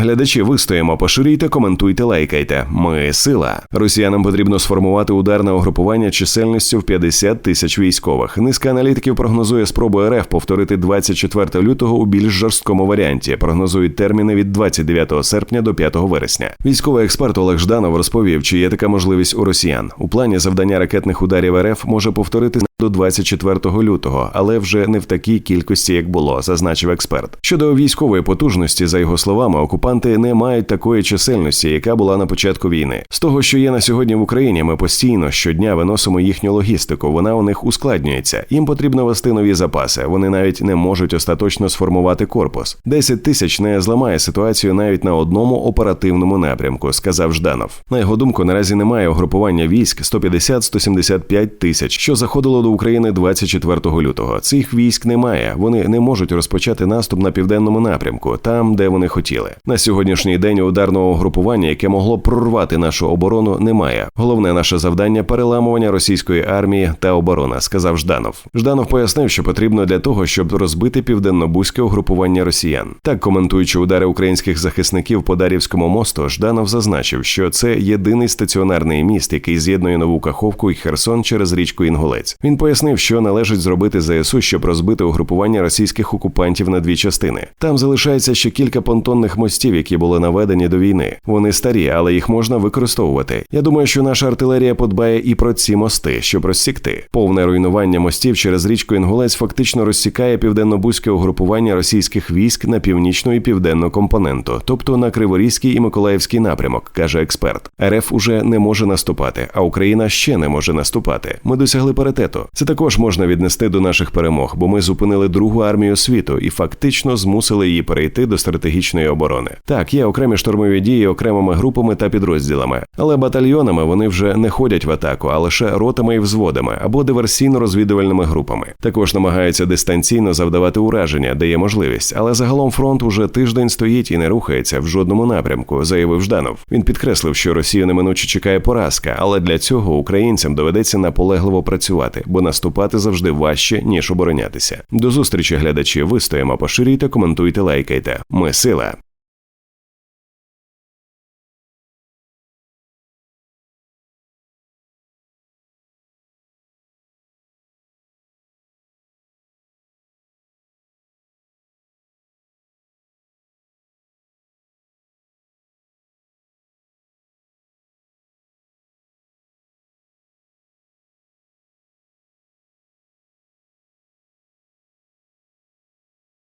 Глядачі, вистоїмо, поширюйте, коментуйте, лайкайте. Ми сила. Росіянам потрібно сформувати ударне угрупування чисельністю в 50 тисяч військових. Низка аналітиків прогнозує спробу РФ повторити 24 лютого у більш жорсткому варіанті. Прогнозують терміни від 29 серпня до 5 вересня. Військовий експерт Олег Жданов розповів, чи є така можливість у росіян. У плані завдання ракетних ударів РФ може повторити до 24 лютого, але вже не в такій кількості, як було, зазначив експерт. Щодо військової потужності, за його словами, окупанти не мають такої чисельності, яка була на початку війни. З того, що є на сьогодні в Україні, ми постійно щодня виносимо їхню логістику. Вона у них ускладнюється. Їм потрібно вести нові запаси. Вони навіть не можуть остаточно сформувати корпус. 10 тисяч не зламає ситуацію навіть на одному оперативному напрямку, сказав Жданов. На його думку, наразі немає угрупування військ 150-175 тисяч, що заходило до України 24 лютого. Цих військ немає. Вони не можуть розпочати наступ на південному напрямку, там де вони хотіли. На сьогоднішній день ударного угрупування, яке могло прорвати нашу оборону, немає. Головне наше завдання переламування російської армії та оборона, сказав Жданов. Жданов пояснив, що потрібно для того, щоб розбити південно-бузьке угрупування росіян. Так, коментуючи удари українських захисників по Дарівському мосту, Жданов зазначив, що це єдиний стаціонарний міст, який з'єднує нову Каховку і Херсон через річку Інгулець. Він пояснив, що належить зробити ЗСУ, щоб розбити угрупування російських окупантів на дві частини. Там залишається ще кілька понтонних мостів, які були наведені до війни. Вони старі, але їх можна використовувати. Я думаю, що наша артилерія подбає і про ці мости, щоб розсікти. Повне руйнування мостів через річку Інгулець фактично розсікає південно-бузьке угрупування російських військ на північну і південну компоненту, тобто на Криворізький і Миколаївський напрямок, каже експерт. РФ уже не може наступати, а Україна ще не може наступати. Ми досягли паритету. Це також можна віднести до наших перемог, бо ми зупинили другу армію світу і фактично змусили її перейти до стратегічної оборони. Так, є окремі штурмові дії окремими групами та підрозділами, але батальйонами вони вже не ходять в атаку, а лише ротами і взводами або диверсійно-розвідувальними групами. Також намагаються дистанційно завдавати ураження, де є можливість, але загалом фронт уже тиждень стоїть і не рухається в жодному напрямку, заявив Жданов. Він підкреслив, що Росію неминуче чекає поразка, але для цього українцям доведеться наполегливо працювати, бо наступати завжди важче ніж оборонятися. До зустрічі, глядачі. Вистоїмо, поширюйте, коментуйте, лайкайте. Ми сила.